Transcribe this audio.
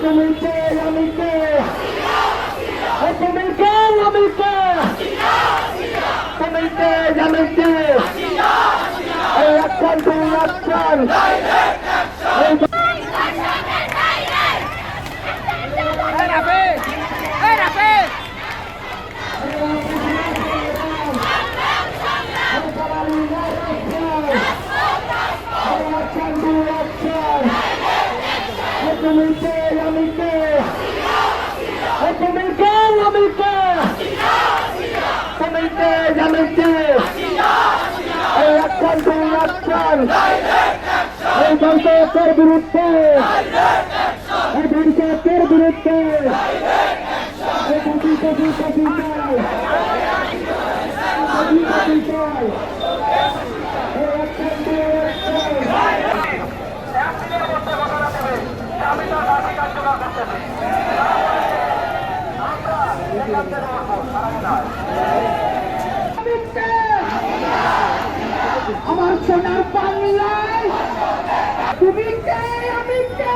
তুমি কে আমি কে তুমি কে আমি কে তুমি কে আমি কে এই অ্যাকশন তুমি অ্যাকশন তুমি কে আমি কে তুমি কে আমি কে তুমি কে আমি কে এই অ্যাকশন তুমি অ্যাকশন এই দলকের বিরুদ্ধে, এই দলকের বিরুদ্ধে, এই কপি কপি কপি চাই কপি কপি চাই এই অ্যাকশন তুমি অ্যাকশন আমার সোনার বাংলায়। তুমি কে? আমি কে?